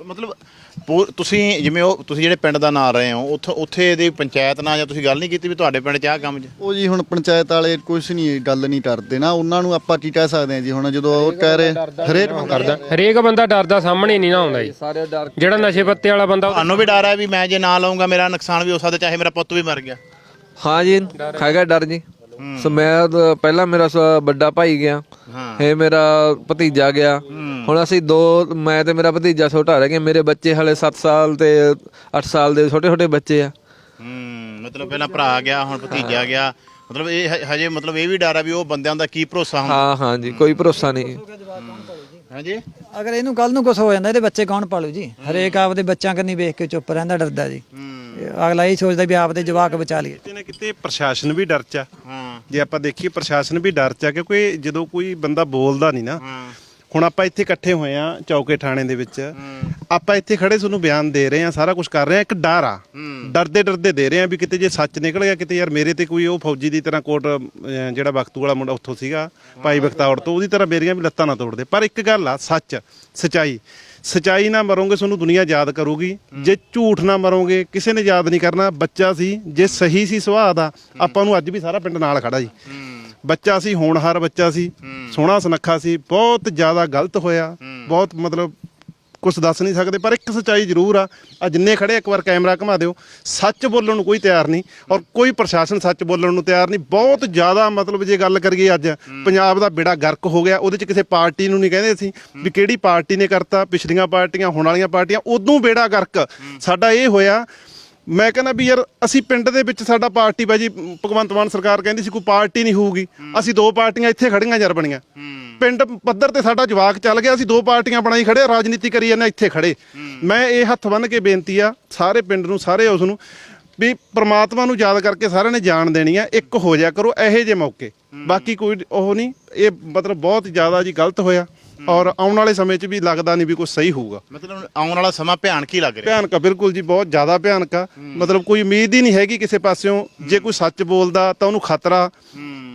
ਮਤਲਬ ਪੂ- ਤੁਸੀਂ ਜਿਵੇਂ ਉਹ ਤੁਸੀਂ ਜਿਹੜੇ ਪਿੰਡ ਦਾ ਨਾਂ ਰਹੇ ਹੋ ਉੱਥੇ ਉੱਥੇ ਇਹਦੀ ਪੰਚਾਇਤ ਨਾਲ ਜਾਂ ਤੁਸੀਂ ਗੱਲ ਨਹੀਂ ਕੀਤੀ ਵੀ ਤੁਹਾਡੇ ਪਿੰਡ 'ਚ ਆਹ ਕੰਮ 'ਚ ਉਹ ਜੀ ਹੁਣ ਪੰਚਾਇਤ ਵਾਲੇ ਕੁਝ ਨਹੀਂ ਗੱਲ ਨਹੀਂ ਕਰਦੇ ਨਾ। ਉਹਨਾਂ ਨੂੰ ਆਪਾਂ ਕੀ ਕਹਿ ਸਕਦੇ ਹਾਂ ਜੀ? ਹੁਣ ਜਦੋਂ ਉਹ ਕਹਿ ਰਹੇ ਹਰੇਕ ਕਰਦਾ। ਹਰੇਕ ਬੰਦਾ ਡਰਦਾ ਸਾਹਮਣੇ ਨਹੀਂ ਨਾ ਆਉਂਦਾ ਜੀ। ਸਾਰੇ ਡਰ ਜਿਹੜਾ ਨਸ਼ੇ ਪੱਤੇ ਵਾਲਾ ਬੰਦਾ ਤੁਹਾਨੂੰ ਵੀ ਡਰ ਹੈ ਵੀ ਮੈਂ ਜੇ ਨਾ ਲਾਉਂਗਾ ਮੇਰਾ ਨੁਕਸਾਨ ਵੀ ਹੋ ਸਕਦਾ ਚਾਹੇ ਮੇਰਾ ਪੁੱਤ ਵੀ ਮਰ ਗਿਆ। ਹਾਂ ਜੀ ਹੈਗਾ ਡਰ ਜੀ। ਸੋ ਮੈਂ ਤਾਂ- ਪਹਿਲਾਂ ਮੇਰਾ ਸ- ਵੱਡਾ ਭਾਈ ਗਿਆ। ਇਹ ਮੇਰਾ ਭਤੀਜਾ ਗਿਆ। ਹੁਣ ਅਸੀਂ ਦੋ ਮੈਂ ਤੇ ਮੇਰਾ ਭਤੀਜਾ ਛੋਟਾ ਰਹਿ ਗਿਆ। ਮੇਰੇ ਬੱਚੇ ਹਲੇ 7 ਸਾਲ ਤੇ 8 ਸਾਲ ਦੇ ਛੋਟੇ ਛੋਟੇ ਬੱਚੇ ਆ। ਹੂੰ ਮਤਲਬ ਪਹਿਲਾਂ ਭਰਾ ਗਿਆ ਹੁਣ ਭਤੀਜਾ ਗਿਆ। ਮਤਲਬ ਇਹ ਹ- ਹਜੇ ਮਤਲਬ ਇਹ ਵੀ ਡਰ ਹੈ ਵੀ ਉਹ ਬੰਦਿਆਂ ਦਾ ਕੀ ਭਰੋਸਾ ਹੁੰਦਾ? ਹਾਂ ਹਾਂ ਜੀ ਕੋਈ ਭਰੋਸਾ ਨਹੀਂ। ਹਾਂਜੀ ਅਗਰ ਇਹਨੂੰ ਕੱਲ ਨੂੰ ਕੁਝ ਹੋ ਜਾਂਦਾ ਇਹਦੇ ਬੱਚੇ ਕੌਣ ਪਾਲੂ ਜੀ? ਹਰੇਕ ਆਪਦੇ ਬੱਚਿਆਂ ਕੰਨੀ ਵੇਖ ਕੇ ਚੁੱਪ ਰਹਿੰਦਾ ਡਰਦਾ ਜੀ। ਅਗਲਾ ਇਹ ਸੋਚਦਾ ਵੀ ਆਪਦੇ ਜਵਾਕ ਬਚਾ ਲਈਏ। ਕਿਤੇ ਨਾ ਕਿਤੇ ਪ੍ਰਸ਼ਾਸਨ ਵੀ ਡਰ ਚ ਆ। ਹਾਂ। ਜੇ ਆਪਾਂ ਦੇਖੀਏ ਪ੍ਰਸ਼ਾਸਨ ਵੀ ਡਰ ਚ ਆ ਕਿਉਂਕਿ ਜਦੋਂ ਕੋਈ ਬੰਦਾ ਬੋਲਦਾ ਨਹੀਂ ਨਾ ਹੁਣ ਆਪਾਂ ਇੱਥੇ ਇਕੱਠੇ ਹੋਏ ਆ ਚੌਕੇ ਥਾਣੇ ਦੇ ਵਿੱਚ। ਆਪਾਂ ਇੱਥੇ ਖੜੇ ਤੁਹਾਨੂੰ ਬਿਆਨ ਦੇ ਰਹੇ ਆ ਸਾਰਾ ਕੁਝ ਕਰ ਰਹੇ ਆ ਇੱਕ ਡਰ ਆ। ਡਰਦੇ ਡਰਦੇ ਦੇ ਰਹੇ ਆ ਵੀ ਕਿਤੇ ਜੇ ਸੱਚ ਨਿਕਲ ਗਿਆ ਕਿਤੇ ਯਾਰ ਮੇਰੇ ਤੇ ਕੋਈ ਉਹ ਫੌਜੀ ਦੀ ਤਰ੍ਹਾਂ ਕੋਟ ਜਿਹੜਾ ਬਖਤੂ ਵਾਲਾ ਮੁੰਡਾ ਉੱਥੋਂ ਸੀਗਾ ਭਾਈ ਬਖਤੌਰ ਤੋਂ ਉਹਦੀ ਤਰ੍ਹਾਂ ਮੇਰੀਆਂ ਵੀ ਲੱਤਾਂ ਨਾ ਤੋੜਦੇ ਪਰ ਇੱਕ ਗੱਲ ਆ ਸੱਚ ਸਚਾਈ। ਸਚਾਈ ਨਾਲ ਮਰੋਗੇ ਤੁਹਾਨੂੰ ਦੁਨੀਆ ਯਾਦ ਕਰੂਗੀ। ਜੇ ਝੂਠ ਨਾ ਮਰੋਗੇ ਕਿਸੇ ਨੇ ਯਾਦ ਨਹੀਂ ਕਰਨਾ। ਬੱਚਾ ਸੀ ਜੇ ਸਹੀ ਸੀ ਸੁਭਾਅ ਦਾ ਆਪਾਂ ਨੂੰ ਅੱਜ ਵੀ ਸਾਰਾ ਪਿੰਡ ਨਾਲ ਖੜਾ ਜੀ। ਬੱਚਾ ਸੀ ਹੋਣਹਾਰ ਬੱਚਾ ਸੀ ਸੋਹਣਾ ਸੁਨੱਖਾ ਸੀ ਬਹੁਤ ਜ਼ਿਆਦਾ ਗਲਤ ਹੋਇਆ ਬਹੁਤ ਮਤਲਬ ਕੁਝ ਦੱਸ ਨਹੀਂ ਸਕਦੇ ਪਰ ਇੱਕ ਸਚਾਈ ਜ਼ਰੂਰ ਆ ਆ ਜਿੰਨੇ ਖੜੇ ਇੱਕ ਵਾਰ ਕੈਮਰਾ ਘੁਮਾ ਦਿਓ ਸੱਚ ਬੋਲਣ ਨੂੰ ਕੋਈ ਤਿਆਰ ਨਹੀਂ ਔਰ ਕੋਈ ਪ੍ਰਸ਼ਾਸਨ ਸੱਚ ਬੋਲਣ ਨੂੰ ਤਿਆਰ ਨਹੀਂ ਬਹੁਤ ਜ਼ਿਆਦਾ ਮਤਲਬ ਜੇ ਗੱਲ ਕਰੀਏ ਅੱਜ ਪੰਜਾਬ ਦਾ ਬੇੜਾ ਗਰਕ ਹੋ ਗਿਆ ਉਹਦੇ ਚ ਕਿਸੇ ਪਾਰਟੀ ਨੂੰ ਨਹੀਂ ਕਹਿੰਦੇ ਅਸੀਂ ਵੀ ਕਿਹੜੀ ਪਾਰਟੀ ਨੇ ਕਰਤਾ ਪਿਛਲੀਆਂ ਪਾਰਟੀਆਂ ਹੁਣ ਵਾਲੀਆਂ ਪਾਰਟੀਆਂ ਉਦੋਂ ਬੇੜਾ ਗਰਕ। ਸਾਡਾ ਇਹ ਹੋਇਆ ਮੈਂ ਕਹਿੰਦਾ ਵੀ ਯਾਰ, ਅਸੀਂ ਪਿੰਡ ਦੇ ਵਿੱਚ ਸਾਡਾ ਪਾਰਟੀ ਬਾਜੀ ਭਗਵੰਤ ਮਾਨ ਸਰਕਾਰ ਕਹਿੰਦੀ ਸੀ ਕੋਈ ਪਾਰਟੀ ਨਹੀਂ ਹੋਊਗੀ। ਅਸੀਂ ਦੋ ਪਾਰਟੀਆਂ ਇੱਥੇ ਖੜੀਆਂ ਯਾਰ ਬਣੀਆਂ। ਪਿੰਡ ਪੱਧਰ ਤੇ ਸਾਡਾ ਜਵਾਕ ਚੱਲ ਗਿਆ, ਅਸੀਂ ਦੋ ਪਾਰਟੀਆਂ ਬਣਾਈ ਖੜੇ, ਰਾਜਨੀਤੀ ਕਰੀ ਜਾਂਦੇ ਇੱਥੇ ਖੜੇ। ਮੈਂ ਇਹ ਹੱਥ ਬੰਨ ਕੇ ਬੇਨਤੀ ਆ, ਸਾਰੇ ਪਿੰਡ ਨੂੰ, ਸਾਰੇ ਉਸ ਨੂੰ, ਵੀ ਪ੍ਰਮਾਤਮਾ ਨੂੰ ਯਾਦ ਕਰਕੇ ਸਾਰਿਆਂ ਨੇ ਜਾਣ ਦੇਣੀ ਆ, ਇੱਕ ਹੋ ਜਾ ਕਰੋ, ਇਹੋ ਜਿਹੇ ਮੌਕੇ। ਬਾਕੀ ਕੋਈ ਉਹ ਨਹੀਂ, ਇਹ ਮਤਲਬ ਬਹੁਤ ਜ਼ਿਆਦਾ ਜੀ ਗਲਤ ਹੋਇਆ। ਔਰ ਆਉਣ ਵਾਲੇ ਸਮੇਂ 'ਚ ਵੀ ਲੱਗਦਾ ਨਹੀਂ ਵੀ ਕੁਝ ਸਹੀ ਹੋਊਗਾ। ਮਤਲਬ ਆਉਣ ਵਾਲਾ ਸਮਾਂ ਭਿਆਨਕ ਹੀ ਲੱਗ ਰਿਹਾ। ਭਿਆਨਕ ਆ, ਬਿਲਕੁਲ ਜੀ ਬਹੁਤ ਜ਼ਿਆਦਾ ਭਿਆਨਕ ਆ। ਮਤਲਬ ਕੋਈ ਉਮੀਦ ਹੀ ਨਹੀਂ ਹੈਗੀ ਕਿਸੇ ਪਾਸਿਓਂ ਜੇ ਕੋਈ ਸੱਚ ਬੋਲਦਾ ਤਾਂ ਉਹਨੂੰ ਖਤਰਾ।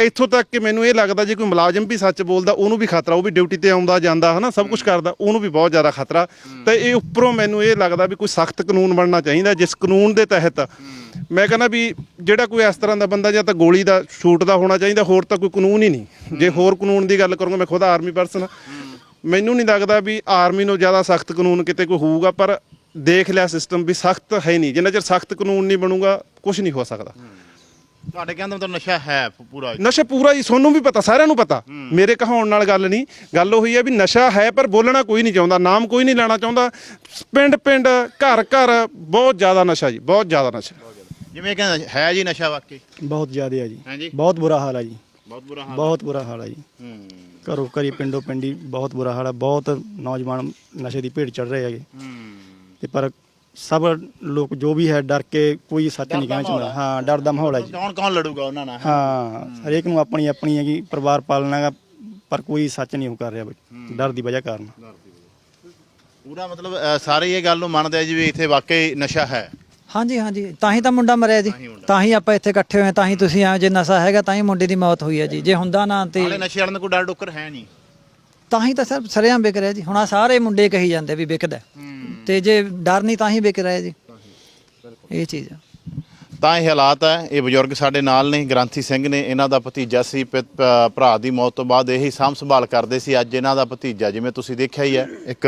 ਇੱਥੋਂ ਤੱਕ ਕਿ ਮੈਨੂੰ ਇਹ ਲੱਗਦਾ ਜੇ ਕੋਈ ਮੁਲਾਜ਼ਮ ਵੀ ਸੱਚ ਬੋਲਦਾ ਉਹਨੂੰ ਵੀ ਖਤਰਾ ਉਹ ਵੀ ਡਿਊਟੀ ਤੇ ਆਉਂਦਾ ਜਾਂਦਾ ਹਨਾ ਸਭ ਕੁਝ ਕਰਦਾ ਉਹਨੂੰ ਵੀ ਬਹੁਤ ਜ਼ਿਆਦਾ ਖਤਰਾ। ਤੇ ਇਹ ਉੱਪਰੋਂ ਮੈਨੂੰ ਇਹ ਲੱਗਦਾ ਵੀ ਕੋਈ ਸਖਤ ਕਾਨੂੰਨ ਬਣਨਾ ਚਾਹੀਦਾ ਜਿਸ ਕਾਨੂੰਨ ਦੇ ਤਹਿਤ। ਮੈਂ ਕਹਿੰਦਾ ਵੀ ਜਿਹੜਾ ਕੋਈ ਇਸ ਤਰ੍ਹਾਂ ਦਾ ਬੰਦਾ ਜਾਂ ਤਾਂ ਗੋਲੀ ਦਾ ਸ਼ੂਟ ਦਾ ਹੋਣਾ ਚਾਹੀਦਾ ਹੋਰ ਤਾਂ ਕੋਈ ਕਾਨੂੰਨ ਹੀ ਨਹੀਂ। ਜੇ ਹੋਰ ਕਾਨੂੰਨ ਦੀ ਗੱਲ ਕਰੂੰਗਾ ਮੈਂ ਖੁਦ ਆਰਮੀ ਪਰਸਨ ਮੈਨੂੰ ਨਹੀਂ ਲੱਗਦਾ ਵੀ ਆਰਮੀ ਨੂੰ ਜ਼ਿਆਦਾ ਸਖਤ ਕਾਨੂੰਨ ਕਿਤੇ ਕੋਈ ਹੋਊਗਾ ਪਰ ਦੇਖ ਲਿਆ ਸਿਸਟਮ ਵੀ ਸਖਤ ਹੈ ਨਹੀਂ। ਜਿੰਨਾ ਚਿਰ ਸਖਤ ਕਾਨੂੰਨ ਨਹੀਂ ਬਣੂਗਾ ਕੁਝ ਨਹੀਂ ਹੋ ਸਕਦਾ। ਤੁਹਾਡੇ ਕਹਿੰਦੇ ਮਤਲਬ ਨਸ਼ਾ ਹੈ ਪੂਰਾ ਨਸ਼ਾ ਪੂਰਾ ਹੀ ਸੋਨੂੰ ਵੀ ਪਤਾ ਸਾਰਿਆਂ ਨੂੰ ਪਤਾ। ਮੇਰੇ ਕਹਾਉਣ ਨਾਲ ਗੱਲ ਨਹੀਂ। ਗੱਲ ਉਹੀ ਹੈ ਵੀ ਨਸ਼ਾ ਹੈ ਪਰ ਬੋਲਣਾ ਕੋਈ ਨਹੀਂ ਚਾਹੁੰਦਾ ਨਾਮ ਕੋਈ ਨਹੀਂ ਲੈਣਾ ਚਾਹੁੰਦਾ। ਪਿੰਡ ਪਿੰਡ ਘਰ ਘਰ ਬਹੁਤ ਜ਼ਿਆਦਾ ਨਸ਼ਾ ਜੀ ਬਹੁਤ ਜ਼ਿਆਦਾ ਨਸ਼ਾ। ਜਿਵੇਂ ਕਹਿੰਦੇ ਹੈ ਜੀ ਨਸ਼ਾ ਵਾਕਈ? ਬਹੁਤ ਜ਼ਿਆਦਾ ਹੈ ਜੀ? ਬਹੁਤ ਬੁਰਾ ਹਾਲ ਹੈ ਜੀ। ਬਹੁਤ ਬੁਰਾ ਹਾਲ ਬਹੁਤ ਬੁਰਾ ਹਾਲ ਹੈ ਜੀ। ਹੂੰ। ਘਰੋਂ ਘਰੀ ਪਿੰਡੋਂ ਪਿੰਡੀ ਬਹੁਤ ਬੁਰਾ ਹਾਲ ਹੈ ਬਹੁਤ ਨੌਜਵਾਨ ਨਸ਼ੇ ਦੀ ਭੇਟ ਚੜ ਰਹੇ ਹੈਗੇ। ਹੂੰ। ਤੇ ਪਰ ਸਭ ਲੋਕ ਜੋ ਵੀ ਹੈ ਡਰ ਕੇ ਕੋਈ ਸੱਚ ਨਹੀਂ ਕਹਿਣਾ ਚਾਹੁੰਦਾ। ਹਾਂ ਡਰ ਦਾ ਮਾਹੌਲ ਹੈ ਜੀ। ਕੌਣ ਕੌਣ ਲੜੂਗਾ ਉਹਨਾਂ ਨਾਲ? ਹਾਂ ਹਰੇਕ ਨੂੰ ਆਪਣੀ ਆਪਣੀ ਹੈਗੀ ਪਰਿਵਾਰ ਪਾਲਣਾ ਹੈਗਾ ਪਰ ਕੋਈ ਸੱਚ ਨਹੀਂ ਉਹ ਕਰ ਰਿਹਾ ਬਈ। ਡਰ ਦੀ ਵਜ੍ਹਾ ਕਾਰਨ ਪੂਰਾ ਮਤਲਬ ਅ, ਸਾਰੇ ਇਹ ਗੱਲ ਨੂੰ ਮੰਨਦੇ ਆ ਜੀ ਵੀ ਇੱਥੇ ਵਾਕਈ ਨਸ਼ਾ ਹੈ। ਹਾਂਜੀ ਹਾਂਜੀ। ਤਾਂ ਹੀ ਤਾਂ ਮੁੰਡਾ ਮਰਿਆ ਜੀ। ਤਾਂ ਹੀ ਆਪਾਂ ਇੱਥੇ ਇਕੱਠੇ ਹੋਏ ਤਾਂ ਹੀ ਤੁਸੀਂ ਆ ਜੇ ਨਸ਼ਾ ਹੈਗਾ ਤਾਂ ਹੀ ਮੁੰਡੇ ਦੀ ਮੌਤ ਹੋਈ ਹੈ ਜੀ। ਜੇ ਹੁੰਦਾ ਨਾ ਤੇ ਨਾਲੇ ਨਸ਼ੇ ਵਾਲਿਆਂ ਦਾ ਕੋਈ ਡਰ ਡੁੱਕਰ ਹੈ ਨਹੀਂ। ਤਾਂ ਹੀ ਤਾਂ ਸਰ ਸਰਿਆਂ ਵਿਕ ਰਿਹਾ ਜੀ। ਹੁਣ ਆ ਸਾਰੇ ਮੁੰਡੇ ਕਹੀ ਜਾਂਦੇ ਵੀ ਵਿਕਦਾ ਤੇ ਜੇ ਡਰ ਨਹੀਂ ਤਾਂ ਹੀ ਵਿਕ ਰਿਹਾ ਜੀ। ਇਹ ਚੀਜ਼ ਆ। ਤਾਂ ਇਹ ਹਾਲਾਤ ਹੈ ਇਹ ਬਜ਼ੁਰਗ ਸਾਡੇ ਨਾਲ ਨੇ ਗ੍ਰਾਂਥੀ ਸਿੰਘ ਨੇ ਇਹਨਾਂ ਦਾ ਭਤੀਜਾ ਸੀ ਭਰਾ ਦੀ ਮੌਤ ਤੋਂ ਬਾਅਦ ਇਹੀ ਸਾਂਭ ਸੰਭਾਲ ਕਰਦੇ ਸੀ ਅੱਜ ਇਹਨਾਂ ਦਾ ਭਤੀਜਾ ਜਿਵੇਂ ਤੁਸੀਂ ਦੇਖਿਆ ਹੀ ਹੈ ਇੱਕ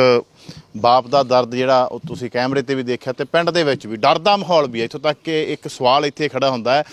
ਬਾਪ ਦਾ ਦਰਦ ਜਿਹੜਾ ਉਹ ਤੁਸੀਂ ਕੈਮਰੇ ਤੇ ਵੀ ਦੇਖਿਆ ਤੇ ਪਿੰਡ ਦੇ ਵਿੱਚ ਵੀ ਡਰ ਦਾ ਮਾਹੌਲ ਵੀ ਹੈ। ਇੱਥੋਂ ਤੱਕ ਕਿ ਇੱਕ ਸਵਾਲ ਇੱਥੇ ਖੜਾ ਹੁੰਦਾ ਹੈ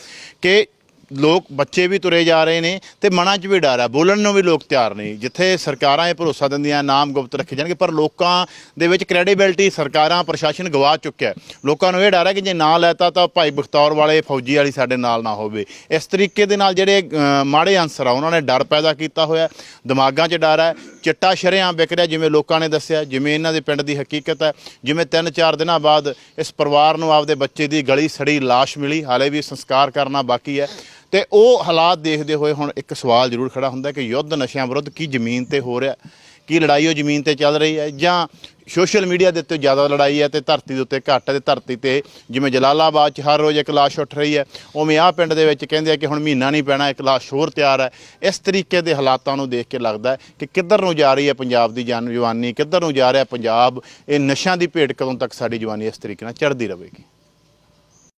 ਕਿ ਲੋਕ ਬੱਚੇ ਵੀ ਤੁਰੇ ਜਾ ਰਹੇ ਨੇ ਤੇ ਮਨਾਂ 'ਚ ਵੀ ਡਰ ਹੈ ਬੋਲਣ ਨੂੰ ਵੀ ਲੋਕ ਤਿਆਰ ਨਹੀਂ ਜਿੱਥੇ ਸਰਕਾਰਾਂ ਇਹ ਭਰੋਸਾ ਦਿੰਦੀਆਂ, ਨਾਮ ਗੁਪਤ ਰੱਖੇ ਜਾਣਗੇ, ਪਰ ਲੋਕਾਂ ਦੇ ਵਿੱਚ ਕ੍ਰੈਡੀਬਿਲਟੀ ਸਰਕਾਰਾਂ, ਪ੍ਰਸ਼ਾਸਨ ਗਵਾ ਚੁੱਕਿਆ ਲੋਕਾਂ ਨੂੰ ਇਹ ਡਰ ਹੈ ਕਿ ਜੇ ਨਾਂ ਲੈਤਾ ਤਾਂ ਭਾਈ ਬਖਤੌਰ ਵਾਲੇ ਫੌਜੀ ਵਾਲੀ ਸਾਡੇ ਨਾਲ ਨਾ ਹੋਵੇ। ਇਸ ਤਰੀਕੇ ਦੇ ਨਾਲ ਜਿਹੜੇ ਮਾੜੇ ਅੰਸਰ ਆ, ਉਹਨਾਂ ਨੇ ਡਰ ਪੈਦਾ ਕੀਤਾ ਹੋਇਆ ਦਿਮਾਗਾਂ 'ਚ ਡਰ ਹੈ, ਚਿੱਟਾ ਸ਼ਰਿਆਂ ਵਿਕ ਰਿਹਾ, ਜਿਵੇਂ ਲੋਕਾਂ ਨੇ ਦੱਸਿਆ, ਜਿਵੇਂ ਇਹਨਾਂ ਦੇ ਪਿੰਡ ਦੀ ਹਕੀਕਤ ਹੈ। ਜਿਵੇਂ 3-4 ਦਿਨਾਂ ਬਾਅਦ ਇਸ ਪਰਿਵਾਰ ਨੂੰ ਆਪਦੇ ਬੱਚੇ ਦੀ ਗਲੀ ਸੜੀ ਲਾਸ਼ ਮਿਲੀ, ਹਾਲੇ ਵੀ ਸੰਸਕਾਰ ਕਰਨਾ ਬਾਕੀ ਹੈ। ਤੇ ਉਹ ਹਾਲਾਤ ਦੇਖਦੇ ਹੋਏ ਹੁਣ ਇੱਕ ਸਵਾਲ ਜ਼ਰੂਰ ਖੜਾ ਹੁੰਦਾ ਕਿ ਯੁੱਧ ਨਸ਼ਿਆਂ ਵਿਰੁੱਧ ਕੀ ਜ਼ਮੀਨ ਤੇ ਹੋ ਰਿਹਾ? ਕੀ ਲੜਾਈ ਉਹ ਜ਼ਮੀਨ ਤੇ ਚੱਲ ਰਹੀ ਹੈ? ਜਾਂ ਸੋਸ਼ਲ ਮੀਡੀਆ ਦੇ ਉੱਤੇ ਜ਼ਿਆਦਾ ਲੜਾਈ ਹੈ ਤੇ ਧਰਤੀ ਦੇ ਉੱਤੇ ਘੱਟ ਹੈ ਤੇ ਧਰਤੀ ਤੇ ਜਿਵੇਂ ਜਲਾਲਾਬਾਦ 'ਚ ਹਰ ਰੋਜ਼ ਇੱਕ ਲਾਸ਼ ਉੱਠ ਰਹੀ ਹੈ, ਉਵੇਂ ਆਹ ਪਿੰਡ ਦੇ ਵਿੱਚ ਕਹਿੰਦੇ ਆ ਕਿ ਹੁਣ ਮਹੀਨਾ ਨਹੀਂ ਪੈਣਾ, ਇੱਕ ਲਾਸ਼ ਹੋਰ ਤਿਆਰ ਹੈ। ਇਸ ਤਰੀਕੇ ਦੇ ਹਾਲਾਤਾਂ ਨੂੰ ਦੇਖ ਕੇ ਲੱਗਦਾ ਕਿ ਕਿੱਧਰ ਨੂੰ ਜਾ ਰਹੀ ਹੈ ਪੰਜਾਬ ਦੀ ਜਾਨ ਜਵਾਨੀ, ਕਿੱਧਰ ਨੂੰ ਜਾ ਰਿਹਾ ਪੰਜਾਬ, ਇਹ ਨਸ਼ਿਆਂ ਦੀ ਭੇਟ ਕਦੋਂ ਤੱਕ ਸਾਡੀ ਜਵਾਨੀ ਇਸ ਤਰੀਕੇ ਨਾਲ ਚੜ੍ਹਦੀ ਰਹੇਗੀ?